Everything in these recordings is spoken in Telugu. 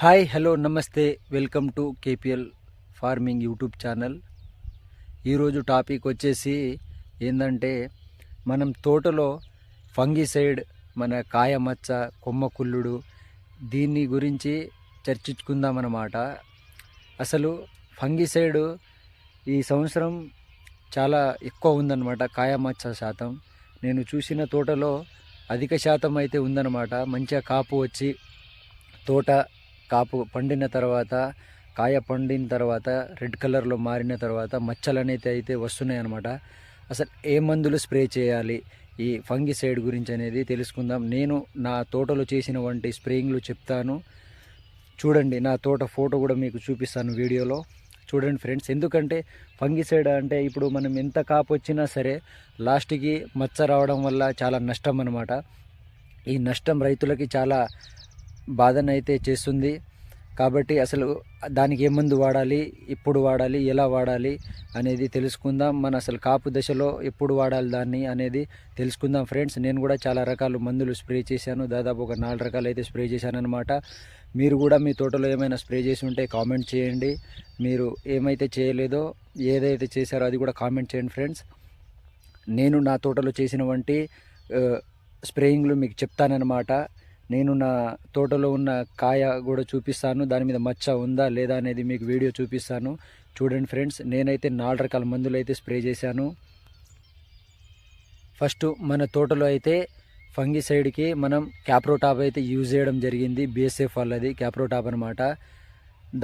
హాయ్ హలో నమస్తే. Welcome to KPL farming YouTube channel. ఈరోజు టాపిక్ వచ్చేసి ఏంటంటే మనం తోటలో ఫంగిసైడ్ మన కాయ మచ్చ కొమ్మ కుల్లుడు దీన్ని గురించి చర్చించుకుందామన్నమాట. అసలు ఫంగిసైడ్ ఈ సంవత్సరం చాలా ఎక్కువ ఉందన్నమాట కాయ మచ్చ శాతం. నేను చూసిన తోటలో అధిక శాతం అయితే ఉందన్నమాట. మంచిగా కాపు వచ్చి తోట కాపు పండిన తర్వాత కాయ పండిన తర్వాత రెడ్ కలర్లో మారిన తర్వాత మచ్చలు అనేది అయితే వస్తున్నాయి అనమాట అసలు ఏ మందులు స్ప్రే చేయాలి? ఈ ఫంగిసైడ్ గురించి అనేది తెలుసుకుందాం. నేను నా తోటలో చేసిన వంటి స్ప్రేయింగ్లు చెప్తాను. చూడండి నా తోట ఫోటో కూడా మీకు చూపిస్తాను వీడియోలో. చూడండి ఫ్రెండ్స్ ఎందుకంటే ఫంగిసైడ్ అంటే ఇప్పుడు మనం ఎంత కాపు వచ్చినా సరే లాస్ట్కి మచ్చ రావడం వల్ల చాలా నష్టం అనమాట ఈ నష్టం రైతులకి చాలా బాధనైతే చేస్తుంది. కాబట్టి అసలు దానికి ఏ మందు వాడాలి ఎప్పుడు వాడాలి ఎలా వాడాలి అనేది తెలుసుకుందాం. మన అసలు కాపు దశలో ఎప్పుడు వాడాలి దాన్ని అనేది తెలుసుకుందాం ఫ్రెండ్స్. నేను కూడా చాలా రకాల మందులు స్ప్రే చేశాను. దాదాపు ఒక నాలుగు రకాలు అయితే స్ప్రే చేశాను అనమాట మీరు కూడా మీ తోటలో ఏమైనా స్ప్రే చేసి ఉంటే కామెంట్ చేయండి. మీరు ఏమైతే చేయలేదో ఏదైతే చేశారో అది కూడా కామెంట్ చేయండి ఫ్రెండ్స్. నేను నా తోటలో చేసిన వంటి స్ప్రేయింగ్లు మీకు చెప్తానన్నమాట. నేను నా తోటలో ఉన్న కాయ కూడా చూపిస్తాను. దాని మీద మచ్చ ఉందా లేదా అనేది మీకు వీడియో చూపిస్తాను. చూడండి ఫ్రెండ్స్ నేనైతే నాలుగు రకాల మందులు అయితే స్ప్రే చేశాను. ఫస్ట్ మన తోటలో అయితే ఫంగిసైడ్కి మనం క్యాప్రోటాప్ అయితే యూజ్ చేయడం జరిగింది. బిఎస్ఎఫ్ వాళ్ళది క్యాప్రోటాప్ అనమాట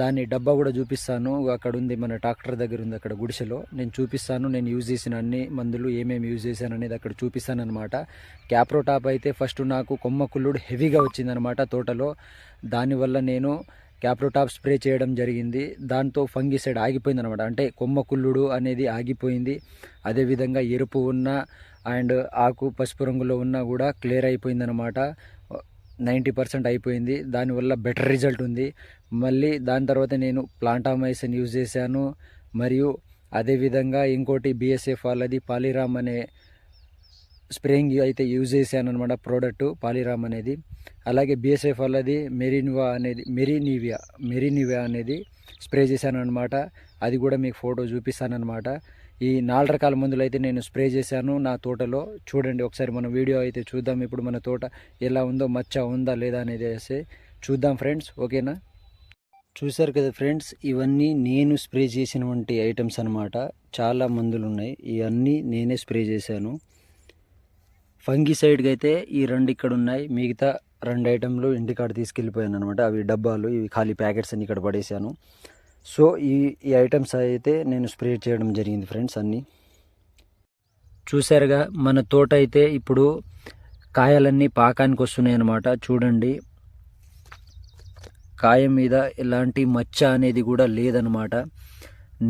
దాని డబ్బా కూడా చూపిస్తాను. అక్కడ ఉంది మన ట్రాక్టర్ దగ్గర ఉంది అక్కడ గుడిసెలో. నేను చూపిస్తాను నేను యూజ్ చేసిన అన్ని మందులు ఏమేమి యూజ్ చేశాను అనేది అక్కడ చూపిస్తాను అనమాట క్యాప్రోటాప్ అయితే ఫస్ట్ నాకు కొమ్మ కుల్లుడు హెవీగా వచ్చిందనమాట తోటలో. దానివల్ల నేను క్యాప్రోటాప్ స్ప్రే చేయడం జరిగింది. దాంతో ఫంగిసైడ్ ఆగిపోయింది అనమాట అంటే కొమ్మ కుల్లుడు అనేది ఆగిపోయింది. అదేవిధంగా ఎరుపు ఉన్న అండ్ ఆకు పసుపు రంగులో ఉన్నా కూడా క్లియర్ అయిపోయిందనమాట నైంటీ పర్సెంట్ అయిపోయింది. దానివల్ల బెటర్ రిజల్ట్ ఉంది. మళ్ళీ దాని తర్వాత నేను ప్లాంటామైసిన్ యూజ్ చేశాను. మరియు అదేవిధంగా ఇంకోటి బిఎస్ఎఫ్ వాళ్ళది పాలిరామ్ అనే స్ప్రేయింగ్ అయితే యూజ్ చేశాను అనమాట ప్రోడక్ట్ పాలిరామ్ అనేది. అలాగే బిఎస్ఎఫ్ వాళ్ళది మెరినివా అనేది మెరినివియా మెరినివియా అనేది స్ప్రే చేశాను అనమాట అది కూడా మీకు ఫోటో చూపిస్తాను అనమాట ఈ నాలుగు రకాల మందులు అయితే నేను స్ప్రే చేశాను నా తోటలో. చూడండి ఒకసారి మన వీడియో అయితే చూద్దాం. ఇప్పుడు మన తోట ఎలా ఉందో మచ్చ ఉందా లేదా అనేది చూద్దాం ఫ్రెండ్స్. ఓకేనా? చూశారు కదా ఫ్రెండ్స్ ఇవన్నీ నేను స్ప్రే చేసినటువంటి ఐటమ్స్ అనమాట చాలా మందులు ఉన్నాయి ఇవన్నీ నేనే స్ప్రే చేశాను. ఫంగిసైడ్కి అయితే ఈ రెండు ఇక్కడ ఉన్నాయి మిగతా రెండు ఐటెంలు ఇంటికాడ తీసుకెళ్ళిపోయాను అనమాట అవి డబ్బాలు ఇవి ఖాళీ ప్యాకెట్స్ అన్ని ఇక్కడ పడేశాను. సో ఈ ఈ ఐటమ్స్ అయితే నేను స్ప్రే చేయడం జరిగింది ఫ్రెండ్స్ అన్నీ. చూసారుగా మన తోట అయితే ఇప్పుడు కాయలన్నీ పాకానికి వస్తున్నాయి అన్నమాట చూడండి కాయ మీద ఎలాంటి మచ్చ అనేది కూడా లేదనమాట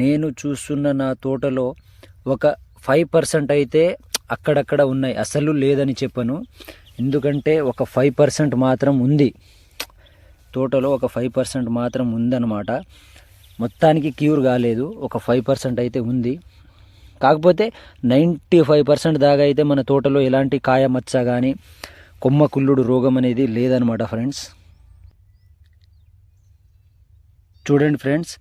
నేను చూస్తున్న నా తోటలో ఒక ఫైవ్ పర్సెంట్ అయితే అక్కడక్కడ ఉన్నాయి. అసలు లేదని చెప్పను. ఎందుకంటే ఒక ఫైవ్ పర్సెంట్ మాత్రం ఉంది. తోటలో ఒక ఫైవ్ పర్సెంట్ మాత్రం ఉందన్నమాట. మొత్తానికి క్యూర్ కాలేదు. ఒక ఫైవ్ పర్సెంట్ అయితే ఉంది. కాకపోతే నైంటీ ఫైవ్ పర్సెంట్ దాకా అయితే మన తోటలో ఎలాంటి కాయ మచ్చ కానీ కొమ్మ కుల్లుడు రోగం అనేది లేదనమాట ఫ్రెండ్స్. చూడండి ఫ్రెండ్స్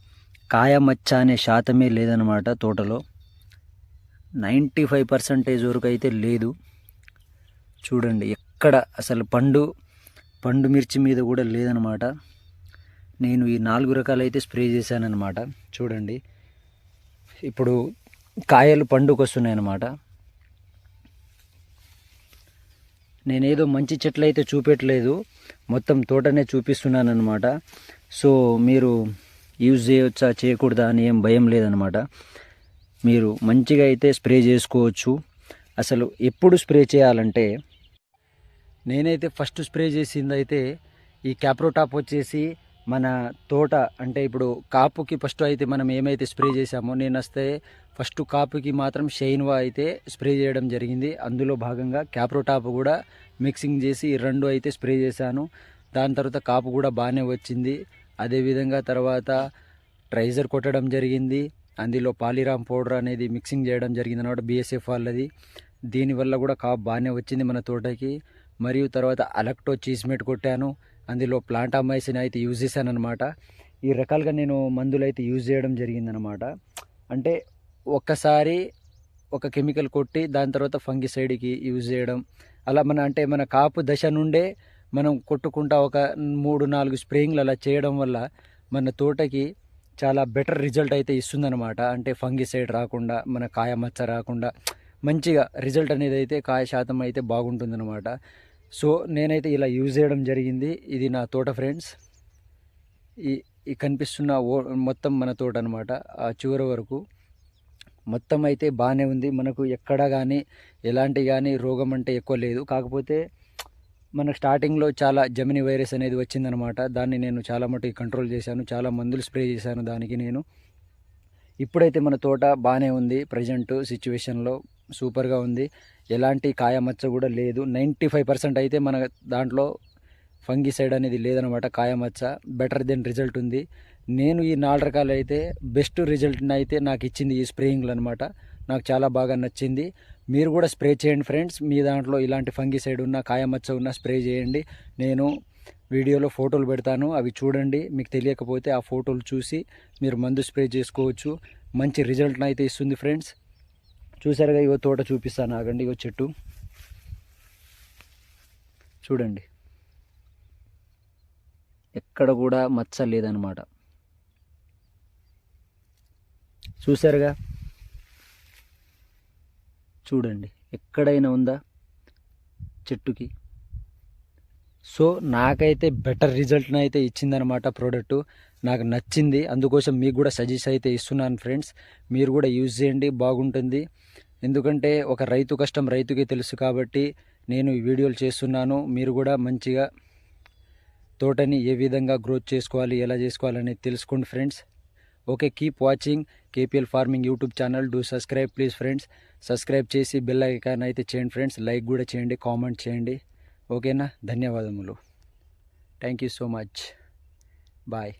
కాయ మచ్చ అనే శాతమే లేదనమాట తోటలో. నైంటీ ఫైవ్ పర్సెంటేజ్ వరకు అయితే లేదు. చూడండి ఎక్కడ అసలు పండు పండు మిర్చి మీద కూడా లేదనమాట నేను ఈ నాలుగు రకాలు అయితే స్ప్రే చేశానమాట చూడండి ఇప్పుడు కాయలు పండుకొస్తున్నాయి అన్నమాట నేనేదో మంచి చెట్లు అయితే చూపెట్టలేదు. మొత్తం తోటనే చూపిస్తున్నాను సో మీరు యూజ్ చేయవచ్చా చేయకూడదా అని ఏం భయం లేదనమాట మీరు మంచిగా అయితే స్ప్రే చేసుకోవచ్చు. అసలు ఎప్పుడు స్ప్రే చేయాలంటే నేనైతే ఫస్ట్ స్ప్రే చేసింది అయితే ఈ క్యాప్రోటాప్ వచ్చేసి మన తోట అంటే ఇప్పుడు కాపుకి ఫస్ట్ అయితే మనం ఏమైతే స్ప్రే చేసామో నేను వస్తే ఫస్ట్ కాపుకి మాత్రం షైన్వా అయితే స్ప్రే చేయడం జరిగింది. అందులో భాగంగా క్యాప్రోటాప్ కూడా మిక్సింగ్ చేసి రెండు అయితే స్ప్రే చేశాను. దాని తర్వాత కాపు కూడా బాగానే వచ్చింది. అదేవిధంగా తర్వాత ట్రైజర్ కొట్టడం జరిగింది. అందులో పాలిరామ్ పౌడర్ అనేది మిక్సింగ్ చేయడం జరిగింది అనమాట బీఎస్ఎఫ్ వాళ్ళది. దీనివల్ల కూడా కాపు బాగానే వచ్చింది మన తోటకి. మరియు తర్వాత అలక్టో చీస్మేట్ కొట్టాను. అందులో ప్లాంటామైసిన్ అయితే యూజ్ చేశాను అనమాట ఈ రకాలుగా నేను మందులు అయితే యూజ్ చేయడం జరిగిందనమాట అంటే ఒక్కసారి ఒక కెమికల్ కొట్టి దాని తర్వాత ఫంగిసైడ్కి యూజ్ చేయడం. అలా మన అంటే మన కాపు దశ నుండే మనం కొట్టుకుంటా ఒక మూడు నాలుగు స్ప్రేయింగ్లు అలా చేయడం వల్ల మన తోటకి చాలా బెటర్ రిజల్ట్ అయితే ఇస్తుందన్నమాట. అంటే ఫంగిసైడ్ రాకుండా మన కాయ మచ్చ రాకుండా మంచిగా రిజల్ట్ అనేది అయితే కాయ శాతం అయితే బాగుంటుందన్నమాట. సో నేనైతే ఇలా యూజ్ చేయడం జరిగింది. ఇది నా తోట ఫ్రెండ్స్. ఈ ఈ కనిపిస్తున్న ఓ మొత్తం మన తోట అనమాట ఆ చివరి వరకు మొత్తం అయితే బాగానే ఉంది. మనకు ఎక్కడ కానీ ఎలాంటి కానీ రోగం అంటే ఎక్కువ లేదు. కాకపోతే మనకు స్టార్టింగ్లో చాలా జమిని వైరస్ అనేది వచ్చిందనమాట. దాన్ని నేను చాలా మటుకు కంట్రోల్ చేశాను. చాలా మందులు స్ప్రే చేశాను దానికి నేను. ఇప్పుడైతే మన తోట బాగానే ఉంది. ప్రజెంట్ సిచ్యువేషన్లో సూపర్గా ఉంది. ఎలాంటి కాయమచ్చ కూడా లేదు. నైంటీ ఫైవ్ పర్సెంట్ అయితే మన దాంట్లో ఫంగిసైడ్ అనేది లేదనమాట కాయమచ్చ. బెటర్ దెన్ రిజల్ట్ ఉంది. నేను ఈ నాలుగు రకాలు అయితే బెస్ట్ రిజల్ట్ని అయితే నాకు ఇచ్చింది ఈ స్ప్రేయింగ్లు అనమాట. నాకు చాలా బాగా నచ్చింది. మీరు కూడా స్ప్రే చేయండి ఫ్రెండ్స్. మీ దాంట్లో ఇలాంటి ఫంగిసైడ్ ఉన్న కాయమచ్చ ఉన్న స్ప్రే చేయండి. నేను వీడియోలో ఫోటోలు పెడతాను. అవి చూడండి. మీకు తెలియకపోతే ఆ ఫోటోలు చూసి మీరు మందు స్ప్రే చేసుకోవచ్చు. మంచి రిజల్ట్ని అయితే ఇస్తుంది ఫ్రెండ్స్. చూసారుగా ఇవో తోట చూపిస్తాను. ఆగండి ఇగో చెట్టు. చూడండి. ఎక్కడ కూడా మచ్చ లేదనమాట చూసారుగా? చూడండి. ఎక్కడైనా ఉందా? చెట్టుకి. సో నాకైతే బెటర్ రిజల్ట్ని అయితే ఇచ్చిందనమాట ప్రోడక్ట్ నాకు నచ్చింది. అందుకోసం మీకు కూడా సజెస్ట్ అయితే ఇస్తున్నాను ఫ్రెండ్స్ మీరు కూడా యూజ్ చేయండి. బాగుంటుంది. ఎందుకంటే ఒక రైతు కష్టం రైతుకి తెలుసు కాబట్టి నేను ఈ వీడియోలు చేస్తున్నాను. మీరు కూడా మంచిగా తోటని ఏ విధంగా గ్రోత్ చేసుకోవాలి ఎలా చేసుకోవాలని తెలుసుకోండి friends okay keep watching KPL farming YouTube channel do subscribe please friends subscribe చేసి బెల్ ఐకాన్ అయితే చేయండి ఫ్రెండ్స్ లైక్ కూడా చేయండి కామెంట్ చేయండి. ఓకేనా ధన్యవాదములు. Thank you so much bye